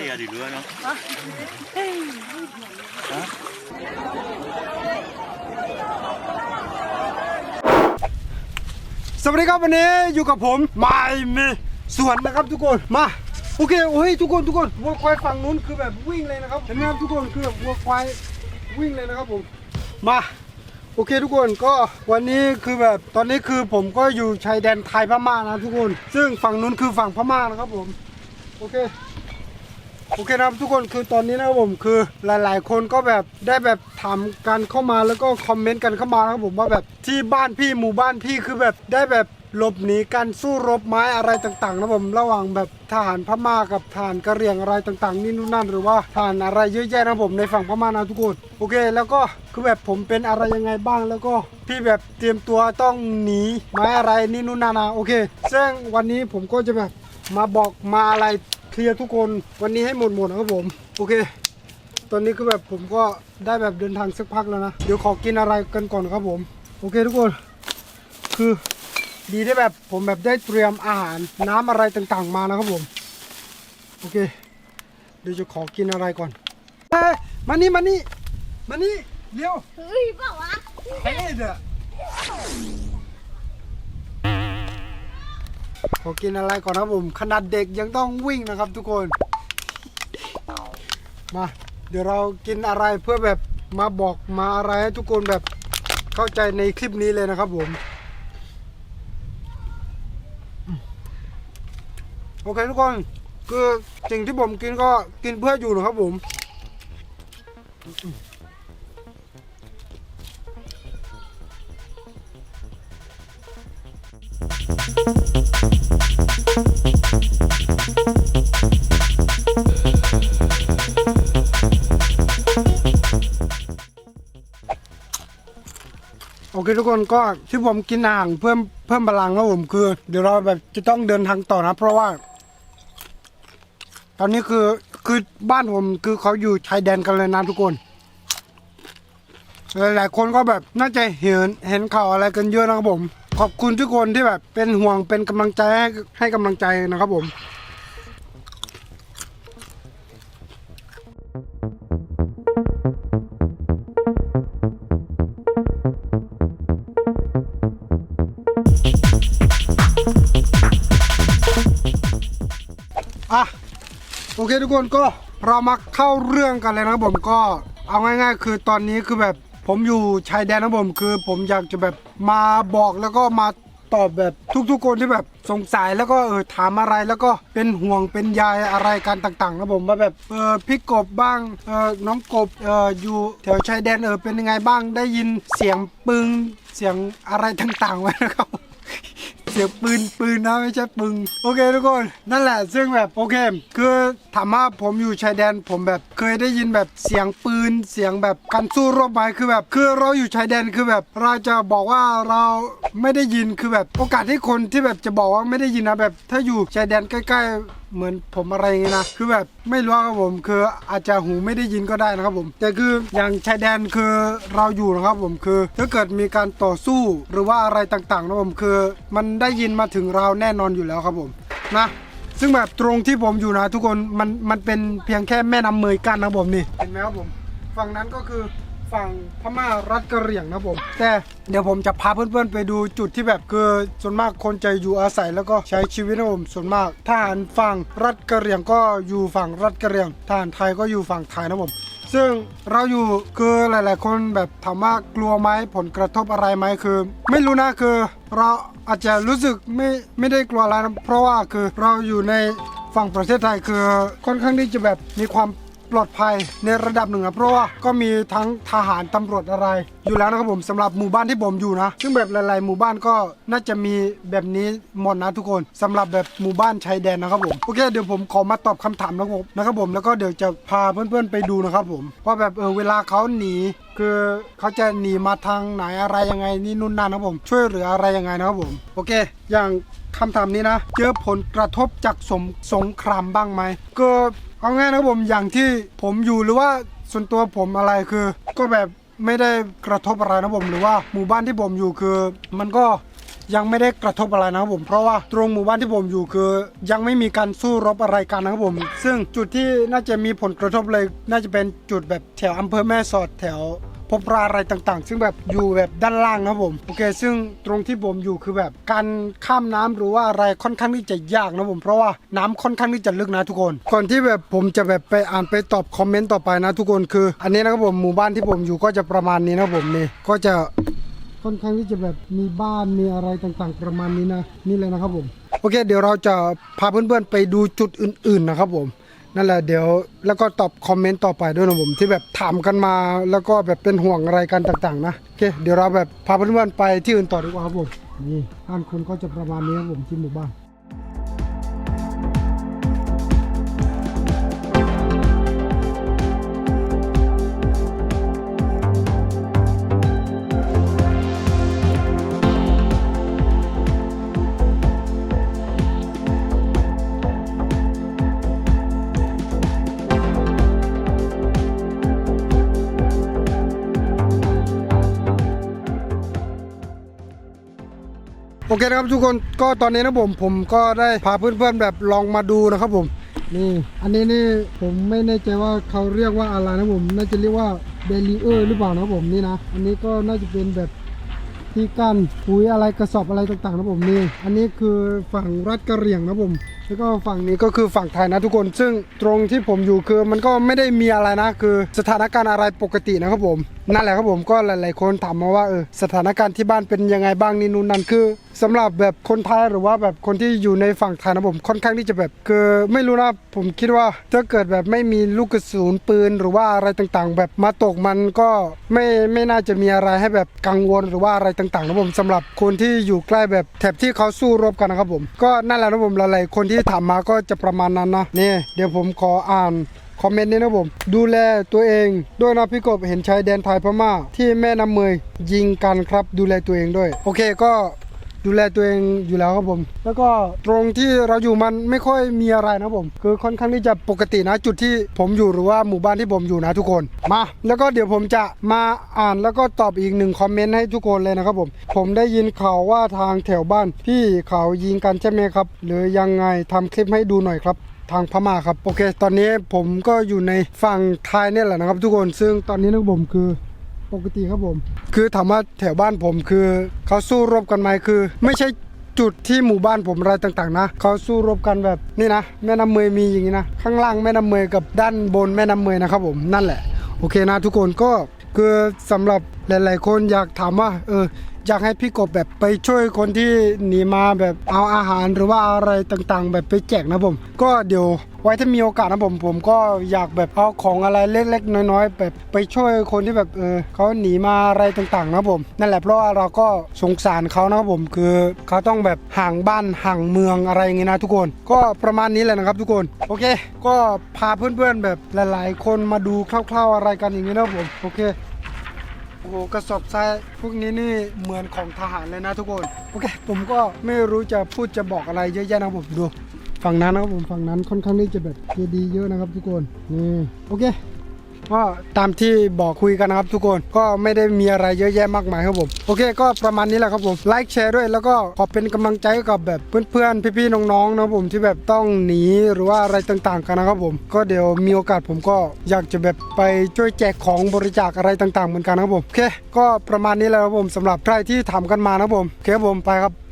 Maria di luar, no? สวัสดีครับวันนี้อยู่กับผมไมมีสวนนะครับทุกคนมาโอเคโอ้ยทุกคนทุกคนวัวควายฝั่งนู้นคือแบบวิ่งเลยนะครับเห็นไหมครับทุกคนคือแบบวัวควายวิ่งเลยนะครับผมมาโอเคทุกคนก็วันนี้คือแบบตอนนี้คือผมก็อยู่ชายแดนไทยพม่านะทุกคน ซึ่งฝั่งนู้นคือฝั่งพม่านะครับผมโอเค โอเคนะครับทุกคนคือตอนนี้นะครับผมคือหลาย ๆ คนก็แบบได้แบบถามกันเข้ามาแล้วก็คอมเมนต์กันเข้ามานะครับผมว่าแบบที่บ้านพี่หมู่บ้านพี่คือแบบได้แบบหลบหนีการสู้รบไม้อะไรต่างๆนะผมระหว่างแบบทหารพม่ากับทหารกะเหรี่ยงอะไรต่างๆ นี่นู่นนั่นหรือว่าทหารอะไรเยอะแยะนะผมในฝั่งพม่านะทุกคนโอเค แล้วก็คือแบบผมเป็นอะไรยังไงบ้างแล้วก็พี่แบบเตรียมตัวต้องหนีไม้อะไรนี่นู่นนั่นนะโอเค ซึ่งวันนี้ผมก็จะแบบมาบอกมาอะไร ลียร์ทุกคนวันนี้ให้หมดหมดนะครับผม โอเค ตอนนี้คือแบบผมก็ได้แบบเดินทางสักพักแล้วนะ เดี๋ยวขอกินอะไรกันก่อนครับผม โอเคทุกคน คือดีได้แบบผมแบบได้เตรียมอาหารน้ำอะไรต่างๆมานะครับผม โอเค เดี๋ยวจะขอกินอะไรก่อนเฮ้ยมานี่มานี่มานี่เร็ว เฮ้ยเปล่าวะเฮ้ยเด้อ ขอกินอะไรก่อนครับผม ขนาดเด็กยังต้องวิ่งนะครับทุกคน มา เดี๋ยวเรากินอะไรเพื่อแบบมาบอกมาอะไรให้ทุกคนแบบเข้าใจในคลิปนี้เลยนะครับผม โอเคทุกคน คือสิ่งที่ผมกินก็กินเพื่ออยู่นะครับผมโอ เคทุกคนก็ที่ผมกินอาหารเพิ่มเพิ่มพลังครับผมคือ เดี๋ยวเราแบบจะต้องเดินทางต่อนะ เพราะว่า ตอนนี้คือคือบ้านผมคือเขาอยู่ชายแดนกันเลยนะทุกคน หลายๆคนก็แบบน่าจะเห็นเห็นข่าวอะไรกันเยอะนะครับผม ขอบคุณทุกคนที่แบบเป็นห่วงเป็นกำลังใจให้ให้กำลังใจนะครับผม เคทุกคนก็เรามาเข้าเรื่องกันเลยนะครับผมก็เอาง่าย ๆ คือตอนนี้คือแบบผมอยู่ชายแดนนะผมคือ ผมอยากจะแบบมาบอกแล้วก็มาตอบแบบทุกๆคนที่แบบสงสัยแล้วก็เออถามอะไรแล้วก็เป็นห่วงเป็นใยอะไรกันต่างๆนะผมว่าแบบเออพี่กบบ้างเออน้องกบเอออยู่แถวชายแดนเออเป็นยังไงบ้างได้ยินเสียงปึงเสียงอะไรต่างๆไว้นะครับ เสียงปืนปืนนะไม่ใช่ปึง โอเคทุกคนนั่นแหละ ซึ่งแบบโอเค คือถามว่าผมอยู่ชายแดนผมแบบเคยได้ยินแบบเสียงปืนเสียงแบบการสู้รบไปคือแบบ คือเราอยู่ชายแดนคือแบบ เราจะบอกว่าเราไม่ได้ยินคือแบบโอกาสที่คนที่แบบจะบอกว่าไม่ได้ยินนะแบบ ถ้าอยู่ชายแดนใกล้ ๆ เหมือนผมอะไรอย่างงี้นะคือแบบไม่รู้ครับผม คืออาจจะหูไม่ได้ยินก็ได้นะครับผม แต่คืออย่างชายแดนคือเราอยู่นะครับผมคือถ้าเกิดมีการต่อสู้หรือว่าอะไรต่างๆนะผมคือ มันได้ยินมาถึงเราแน่นอนอยู่แล้วครับผมนะซึ่งแบบตรงที่ผมอยู่นะทุกคนมันมันเป็นเพียงแค่แม่น้ำเมยกั้นนะผมนี่เห็นไหมครับผม ฝั่งนั้นก็คือ ฝั่งพม่ารัฐกะเหรี่ยงนะผม แต่เดี๋ยวผมจะพาเพื่อนๆไปดูจุดที่แบบคือส่วนมากคนจะอยู่อาศัยแล้วก็ใช้ชีวิตนะผมส่วนมากทหารฝั่งรัฐกะเหรี่ยงก็อยู่ฝั่งรัฐกะเหรี่ยงทหารไทยก็อยู่ฝั่งไทยนะผมซึ่งเราอยู่คือหลาย ๆ คนแบบถามว่ากลัวไหมผลกระทบอะไรไหมคือ ไม่รู้นะคือ เราอาจจะรู้สึกไม่ไม่ได้กลัวอะไรนะเพราะว่าคือเราอยู่ในฝั่งประเทศไทยคือค่อนข้างที่จะแบบมีความ ปลอดภัยในระดับหนึ่งอะเพราะว่าก็มีทั้งทหารตำรวจอะไร อยู่แล้วนะครับผมสำหรับหมู่บ้านที่ผมอยู่นะ ซึ่งแบบหลายๆ หมู่บ้านก็น่าจะมีแบบนี้หมดนะทุกคนสำหรับแบบหมู่บ้านชายแดนนะครับผมโอเคเดี๋ยวผมขอมาตอบคำถามนะครับผมนะครับผมแล้วก็เดี๋ยวจะพาเพื่อนๆไปดูนะครับผมว่าแบบเออเวลาเขาหนี คือเขาจะหนีมาทางไหนอะไรยังไงนี่นู่นนั่นนะครับผม ช่วยเหลืออะไรยังไงนะครับผม โอเค อย่างคำถามนี้นะ เจอผลกระทบจากสงสงครามบ้างไหมก็ เอาง่ายนะครับผมอย่างที่ผมอยู่หรือว่าส่วนตัวผมอะไรคือ ก็แบบไม่ได้กระทบอะไรนะผมหรือว่าหมู่บ้านที่ผมอยู่คือ มันก็ยังไม่ได้กระทบอะไรนะครับผมเพราะว่าตรงหมู่บ้านที่ผมอยู่คือ ยังไม่มีการสู้รบอะไรกันนะครับผม ซึ่งจุดที่น่าจะมีผลกระทบเลย น่าจะเป็นจุดแบบแถวอำเภอแม่สอดแถว พบปลาอะไรต่างๆ ซึ่งแบบอยู่แบบด้านล่างนะครับผมโอเค ซึ่งตรงที่ผมอยู่คือแบบการข้ามน้ำหรือว่าอะไรค่อนข้างที่จะยากนะผมเพราะว่าน้ำค่อนข้างที่จะลึกนะทุกคน ก่อนที่แบบผมจะแบบไปอ่านไปตอบคอมเมนต์ต่อไปนะทุกคนคือ อันนี้นะครับผมหมู่บ้านที่ผมอยู่ก็จะประมาณนี้นะผมนี่ก็จะค่อนข้างที่จะแบบมีบ้านมีอะไรต่างๆ ประมาณนี้นะนี่เลยนะครับผมโอเค เดี๋ยวเราจะพาเพื่อนๆไปดูจุดอื่น ๆนะครับผม นั่นแหละเดี๋ยวแล้วก็ตอบคอมเมนต์ต่อไปด้วยนะผมที่แบบถามกันมา แล้วก็แบบเป็นห่วงอะไรกันต่างๆ นะโอเคเดี๋ยวเราแบบพาเพื่อนๆไปที่อื่นต่อดีกว่าครับผมนี่ท่านคนก็จะประมาณนี้ครับผมที่หมู่บ้าน โอเคนะครับทุกคนก็ตอนนี้นะผมผมก็ได้พาเพื่อนๆแบบลองมาดูนะครับผมนี่อันนี้นี่ผมไม่แน่ใจว่าเขาเรียกว่าอะไรนะผมน่าจะเรียกว่าเบลีเออร์หรือเปล่านะผมนี่นะอันนี้ก็น่าจะเป็นแบบที่กั้นปุ๋ยอะไรกระสอบอะไรต่างๆนะผมนี่ อันนี้คือฝั่งรัฐกะเหรี่ยงนะผม แล้วก็ฝั่งนี้ก็คือฝั่งไทยนะทุกคน ซึ่งตรงที่ผมอยู่คือมันก็ไม่ได้มีอะไรนะ คือสถานการณ์อะไรปกตินะครับผม นั่นแหละครับผมก็หลาย ๆ คนถามมาว่าเออสถานการณ์ที่บ้านเป็นยังไงบ้างนี่นู่นนั่นคือ สำหรับแบบคนไทยหรือว่าแบบคนที่อยู่ในฝั่งไทยนะผมค่อนข้างที่จะแบบคือไม่รู้นะผมคิดว่าถ้าเกิดแบบไม่มีลูกกระสุนปืนหรือว่าอะไรต่างๆ แบบมาตกมันก็ไม่ไม่น่าจะมีอะไรให้แบบกังวลหรือว่าอะไรต่างๆนะผมสำหรับคนที่อยู่ใกล้แบบแถบที่เขาสู้รบกันนะครับผมก็นั่นแหละนะผมหลายๆคนที่ถามมาก็จะประมาณนั้นนะนี่เดี๋ยวผมขออ่านคอมเมนต์นี้นะผม ดูแลตัวเอง ด้วยนะพี่กบเห็นชายแดนไทยพม่า ที่แม่น้ำเมยยิงกันครับดูแลตัวเองด้วย โอเคก็ ดูแลตัวเองอยู่แล้วครับผม แล้วก็ตรงที่เราอยู่มันไม่ค่อยมีอะไรนะผม คือค่อนข้างที่จะปกตินะจุดที่ผมอยู่หรือว่าหมู่บ้านที่ผมอยู่นะทุกคนมา แล้วก็เดี๋ยวผมจะมาอ่านแล้วก็ตอบอีกหนึ่งคอมเมนต์ให้ทุกคนเลยนะครับผม ผมได้ยินข่าวว่าทางแถวบ้านพี่เขายิงกันใช่ไหมครับ หรือยังไงทำคลิปให้ดูหน่อยครับทางพม่าครับโอเค ตอนนี้ผมก็อยู่ในฝั่งไทยเนี่ยแหละนะครับ ทุกคนซึ่งตอนนี้นะผมคือ ปกติครับผม คือถามว่าแถวบ้านผมคือเขาสู้รบกันไหมคือ ไม่ใช่จุดที่หมู่บ้านผมอะไรต่างๆนะเขาสู้รบกันแบบนี่นะแม่น้ำเมยมีอย่างนี้นะข้างล่างแม่น้ำเมยกับด้านบนแม่น้ำเมยนะครับผมนั่นแหละโอเคนะทุกคนก็คือสำหรับหลาย ๆ คนอยากถามว่าเอออยากให้พี่กบแบบไปช่วยคนที่หนีมาแบบเอาอาหารหรือว่าอะไรต่างๆ แบบไปแจกนะผม ก็เดี๋ยว ไว้ถ้ามีโอกาสนะผมผมก็อยากแบบเอาของอะไรเล็ก ๆ น้อยๆแบบไปช่วยคนที่แบบเออเขาหนีมาอะไรต่างๆนะผมนั่นแหละเพราะว่าเราก็สงสารเขานะครับผมคือเขาต้องแบบห่างบ้านห่างเมืองอะไรอย่างงี้ยนะทุกคน ก็ประมาณนี้แหละนะครับทุกคนโอเค ก็พาเพื่อนๆแบบหลาย ๆ คนมาดูคร่าวๆอะไรกันอย่างเงี้ยนะผมโอเคโอ้โหกระสอบทรายพวกนี้นี่เหมือนของทหารเลยนะทุกคน โอเค ผมก็ไม่รู้จะพูดจะบอกอะไรเยอะแยะนะผมดู ฝั่งนั้นนะครับผมฝั่งนั้นค่อนข้างที่จะแบบเจดีเยอะนะครับทุกคนนี่โอเคก็ตามที่บอกคุยกันนะครับทุกคนก็ไม่ได้มีอะไรเยอะแยะมากมายครับผมโอเค ก็ประมาณนี้แหละครับผมไลค์แชร์ด้วยแล้วก็ขอเป็นกำลังใจกับแบบเพื่อนๆพี่ๆน้องๆนะครับผมที่แบบต้องหนีหรือว่าอะไรต่างๆกันนะครับผม ก็เดี๋ยวมีโอกาสผมก็อยากจะแบบไปช่วยแจกของบริจาคอะไรต่างๆเหมือนกันนะครับผมโอเค ก็ประมาณนี้แหละครับผมสำหรับใครที่ถามกันมานะครับผมโอเคผมไปครับ